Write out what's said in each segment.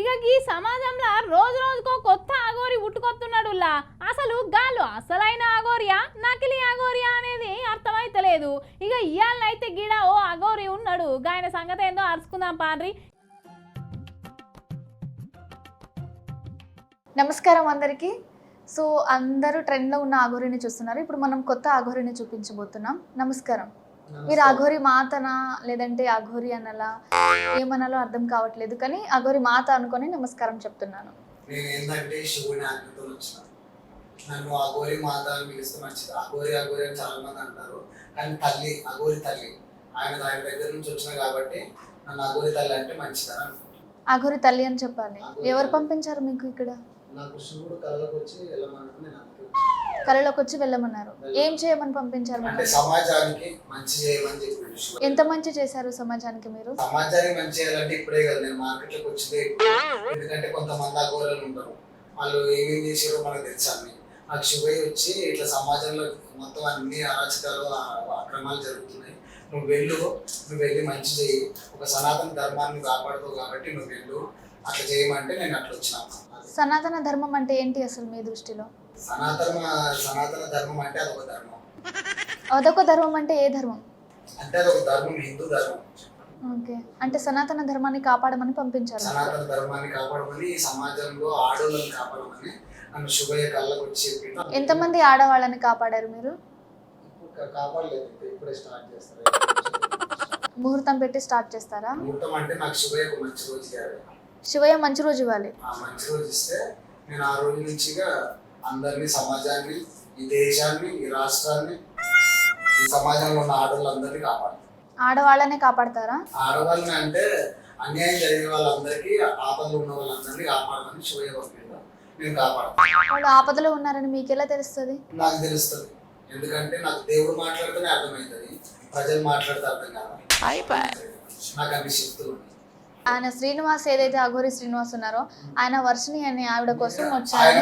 ఇక ఈ సమాజంలో రోజు రోజుకో కొత్త ఆగోరి పుట్టుకొస్తున్నాడు అసలు గాలు అసలైన ఆగోరియా? నకిలీ ఆగోరియా అనేది అర్థమైతలేదు. ఇక ఇయాలనైతే గిడ ఓ అగోరి ఉన్నాడు. గాయన సంగతి ఏందో అరుచుకుందాం పాడ్రి. నమస్కారం అందరికీ. సో అందరూ ట్రెండ్లో ఉన్న ఆఘోరిని చూస్తున్నారు. ఇప్పుడు మనం కొత్త ఆఘోరిని చూపించబోతున్నాం. నమస్కారం. మీరు అఘోరి మాతనా? లేదంటే అఘోరి అనలా ఏమనాలో అర్థం కావట్లేదు. కానీ అఘోరి మాత అనుకొని నమస్కారం చెప్తున్నాను. నేను ఏంటంటే శివుని ఆజ్ఞతో వచ్చిన నన్ను అఘోరి మాత అని పిలిస్తే మంచిది. అఘోరి అఘోరి అని చాలా మంది అంటారు. కానీ తల్లి అఘోరి తల్లి. ఆయన ఆయన దగ్గర నుంచి వచ్చిన కాబట్టి నన్ను అఘోరి తల్లి అంటే మంచిదని అనుకుంటున్నాను. అఘోరి తల్లి అని చెప్పాలి. ఎవరు పంపించారు మీకు ఇక్కడ? నాకు శివుడు కళ్ళకు వచ్చి వెళ్ళమన్నట్టు నేను అనుకుంటున్నాను కళలోకి వచ్చి వెళ్ళమన్నారు. ఏం చేయమని పంపించారు అంటే సమాజానికి మంచి చేయమని శివుడు ఎంత మంచి చేశారు సమాజానికి మీరు? సమాజానికి మంచి చేయాలంటే ఇప్పుడే కదా నేను మార్కెట్లోకి వచ్చిందే ఇప్పుడు. ఎందుకంటే కొంతమంది అఘోరాలు ఉంటారు. వాళ్ళు ఏమేం చేసారో మనకు తెలుసు అన్ని. నాకు శివయ్య వచ్చి ఇట్లా సమాజంలో మొత్తం అన్ని అరాచకాలు ఆ- అక్రమాలు జరుగుతున్నాయి. నువ్వు వెళ్ళు నువ్వు వెళ్ళి మంచి చేయి ఒక సనాతన ధర్మాన్ని కాపాడుతావు కాబట్టి నువ్వు వెళ్ళు. అట్లా చేయమంటే నేను అట్లా వచ్చినా. సనాతన ధర్మం అంటే ఏంటి అసలు మీ దృష్టిలో? సనాతన సనాతన ధర్మం అంటే అదొక ధర్మం. అదొక ధర్మం అంటే ఏ ధర్మం? అంటే అదొక ధర్మం హిందూ ధర్మం. ఓకే. అంటే సనాతన ధర్మాన్ని కాపాడమని పంపించారు. సనాతన ధర్మాన్ని కాపాడమని సమాజంలో ఆడోళ్ళని కాపాడమని నన్ను శుభయ్య కళ్ళకు వచ్చి చెప్పిండు ఎంతమంది ఆడవాళ్ళని కాపాడారు మీరు? కాపాడలేదు ఇప్పుడే స్టార్ట్ చేస్తారు. ముహూర్తం పెట్టి స్టార్ట్ చేస్తారా? ముహూర్తం అంటే నాకు మంచి రోజు ఇవ్వాలి శివయ్య మంచి రోజు ఇవ్వాలి. మంచి రోజు ఇస్తే నేను ఆ రోజు నుంచిగా అందరినీ సమాజాన్ని ఈ దేశాన్ని ఈ రాష్ట్రాన్ని ఈ సమాజంలో ఉన్న ఆడవాళ్ళందరినీ కాపాడుతాను ఆడవాళ్ళనే కాపాడతారా? ఆడవాళ్ళని అంటే అన్యాయం జరిగిన వాళ్ళందరికీ ఆపదలు ఉన్న వాళ్ళందరినీ కాపాడమని శివయ్య పంపిండు నేను కాపాడతాను. వాళ్ళు ఆపదలో ఉన్నారని మీకు ఎలా తెలుస్తుంది? నాకు తెలుస్తుంది. ఎందుకంటే నాకు దేవుడు మాట్లాడితేనే అర్థమవుతుంది. ప్రజలు మాట్లాడితే అర్థం కాదు. నాకు అన్ని శక్తులు ఉన్నాయి. ఆయన శ్రీనివాస్ ఏదైతే అఘోరి శ్రీనివాస్ ఉన్నారో ఆయన వర్షిని అనే ఆవిడ కోసం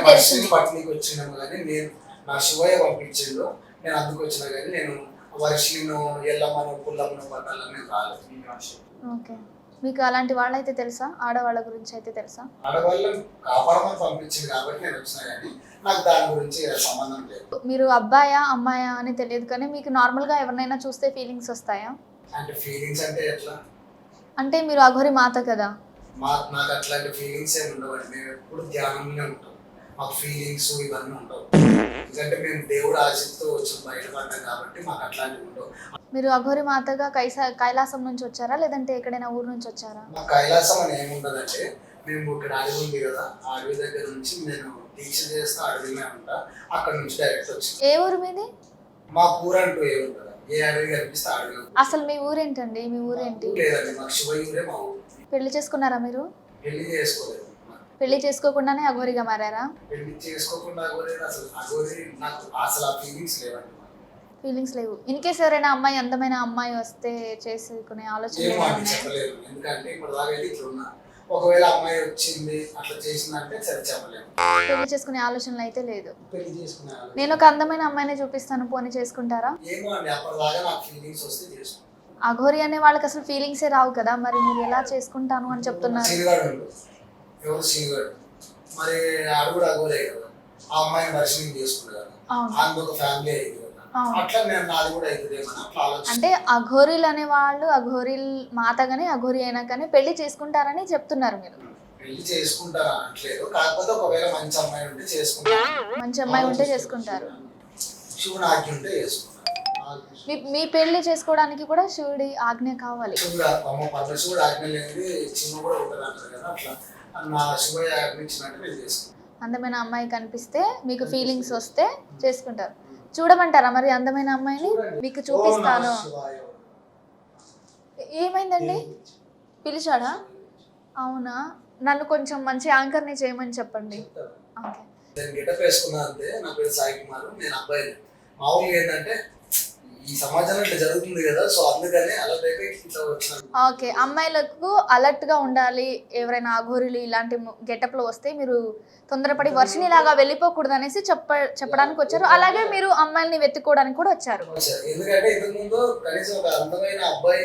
తెలిసింది వచ్చినాము కానీ నేను నా శివయ్య పంపించిండు. నేను అందుకు వచ్చినా కానీ నేను వర్షిను ఎల్లమ్మను పుల్లమ్మను పట్టాలని రాలేదు. ఓకే. మీకు అలాంటి వాళ్ళైతే తెలుసా? ఆడవాళ్ళ గురించి అయితే తెలుసా? ఆడవాళ్ళని కాపాడమని పంపించింది కాబట్టి నేను వచ్చినా కానీ నాకు దాని గురించి సంబంధం లేదు. మీరు అబ్బాయా అమ్మాయా అని తెలియదు కానీ మీకు నార్మల్గా ఎవరినైనా చూస్తే ఫీలింగ్స్ వస్తాయా? అంటే ఫీలింగ్స్ అంటే ఎట్లా? అంటే మీరు అఘోరి మాత కదా? మా నాకు అట్లాంటి ఫీలింగ్స్ ఏమి ఉండవండి మేము ఎప్పుడు ధ్యానంలోనే ఉంటాం. మాకు ఫీలింగ్స్ ఇవన్నీ ఉండవు. ఎందుకంటే మేము దేవుడు ఆశతో వచ్చి బయటపడ్డాం కాబట్టి మాకు అట్లాంటివి ఉండవు. మీరు అఘోరి మాతగా కైసా కైలాసం నుంచి వచ్చారా? లేదంటే ఎక్కడైనా ఊరు నుంచి వచ్చారా? మా కైలాసం అని ఏముండదంటే మేము ఇక్కడ అడవి ఉంది కదా ఆ అడవి దగ్గర నుంచి నేను దీక్ష చేస్తా అడవిలో ఉంటా. అక్కడ నుంచి డైరెక్ట్ వచ్చి ఏ ఊరు మీది? మా ఊరు అంటూ ఏముండదు. అసలు మీ ఊరేంటండి? మీ ఊరేంటి? పెళ్ళి చేసుకున్నారా మీరు? పెళ్ళి చేసుకోలేదు. పెళ్ళి చేసుకోకుండానే అఘోరిగా మారారా? పెళ్ళి చేసుకోకుండా అసలు అగోరే నాకు అసలు ఆ ఫీలింగ్స్ లేవండి ఫీలింగ్స్ లేవు. ఇన్ కేస్ ఎవరైనా అమ్మాయి అందమైన అమ్మాయి వస్తే చేసుకునే ఆలోచన ఎందుకంటే ఇప్పుడు దాకా ఇట్లా ఉన్నా. ఒకవేళ అమ్మాయి వచ్చింది అట్లా చేసిందంటే సరే చెప్పలేము. పెళ్ళి చేసుకునే ఆలోచనలు అయితే లేదు. పెళ్ళి చేసుకునే ఆలోచన. నేను ఒక అందమైన అమ్మాయిని చూపిస్తాను పోనీ చేసుకుంటారా? ఏమో అండి అప్పటిదాకా నాకు ఫీలింగ్స్ వస్తే చేసుకుంటాను అఘోరి అనే వాళ్ళకి అసలు ఫీలింగ్సే రావు కదా మరి మీరు ఎలా చేసుకుంటాను అని చెప్తున్నారు. ఎవరు మరి ఆడు కూడా అగోరే కదా. ఆ అమ్మాయిని దర్శనం అవును. ఒక ఫ్యామిలీ అయింది అట్లా నేను నాది కూడా అవుతుందేమని అట్లా ఆలోచన అంటే అఘోరీలు అనే వాళ్ళు అఘోరీల్ మాతగానే అఘోరి అయినా కానీ పెళ్ళి చేసుకుంటారని చెప్తున్నారు మీరు. పెళ్ళి చేసుకుంటారు అనట్లేదు. కాకపోతే ఒకవేళ మంచి అమ్మాయి ఉంటే చేసుకుంటారు. మంచి అమ్మాయి ఉంటే చేసుకుంటారు. శివుని ఆజ్ఞ ఉంటే చేసుకుంటారు. మీ మీ పెళ్ళి చేసుకోవడానికి కూడా శివుడి ఆజ్ఞ కావాలి. శివుడు అమ్మ పరమశివుడు ఆజ్ఞ లేనిది చిన్న కూడా ఉంటుంది అంటారు కదా అట్లా. నా శివయ్య ఆజ్ఞ ఇచ్చినట్టు నేను చేసుకుంటాను. అందమైన అమ్మాయి కనిపిస్తే మీకు ఫీలింగ్స్ వస్తే చేసుకుంటారు. చూడమంటారా మరి అందమైన అమ్మాయిని? మీకు చూపిస్తాను. ఏమైందండి? పిలిచాడా? అవునా? నన్ను కొంచెం మంచి యాంకర్ని చేయమని చెప్పండి. ఓకే. నేను గెటప్ వేసుకున్నా అంతే నా పేరు సాయి కుమార్ నేను అబ్బాయిని. మామూలుగా ఏంటంటే ఈ సమాజంలో ఇట్లా జరుగుతుంది కదా సో అందుకని అలా టైప్ ఇట్లా వచ్చిన ఓకే అమ్మాయిలకు alert గా ఉండాలి. ఎవరైనా అఘోరులు ఇలాంటి గెటప్లో వస్తే మీరు తొందరపడి వర్షిని లాగా వెళ్ళిపోకూడదు అనేసి చెప్ప చెప్పడానికి వచ్చారు. అలాగే మీరు అమ్మాయిల్ని వెతుక్కోవడానికి కూడా వచ్చారు. ఎందుకంటే ఇంతకు ముందు కనీసం ఒక అందమైన అబ్బాయి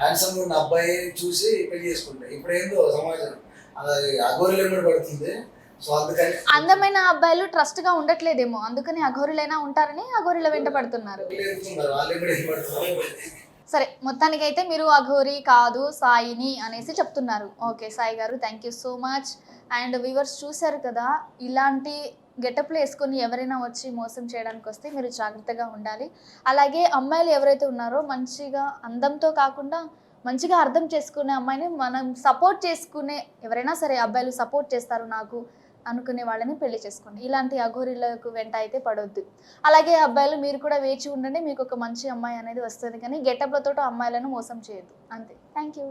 హ్యాండ్సమ్ ఉన్న అబ్బాయి చూసి పెళ్ళి ఇప్పుడు ఏందో సమాజం. అది అఘోరీలు పడుతుంది. అందమైన అబ్బాయిలు ట్రస్ట్గా ఉండట్లేదేమో. అందుకని అఘోరులైనా ఉంటారని అఘోరుల వెంట పడుతున్నారు. సరే మొత్తానికి అయితే మీరు అఘోరి కాదు సాయిని అనేసి చెప్తున్నారు. ఓకే సాయి గారు thank you so much and viewers చూశారు కదా ఇలాంటి గెటప్లు వేసుకొని ఎవరైనా వచ్చి మోసం చేయడానికి వస్తే మీరు జాగ్రత్తగా ఉండాలి. అలాగే అమ్మాయిలు ఎవరైతే ఉన్నారో మంచిగా అందంతో కాకుండా మంచిగా అర్థం చేసుకునే అమ్మాయిని మనం సపోర్ట్ చేసుకునే ఎవరైనా సరే అబ్బాయిలు సపోర్ట్ చేస్తారు నాకు. అనుకునే వాళ్ళని పెళ్ళి చేసుకోండి. ఇలాంటి అఘోరీలకు వెంట అయితే పడొద్దు. అలాగే అబ్బాయిలు మీరు కూడా వేచి ఉండండి. మీకు ఒక మంచి అమ్మాయి అనేది వస్తుంది కానీ గెటప్లతో అమ్మాయిలను మోసం చేయొద్దు. అంతే. Thank you.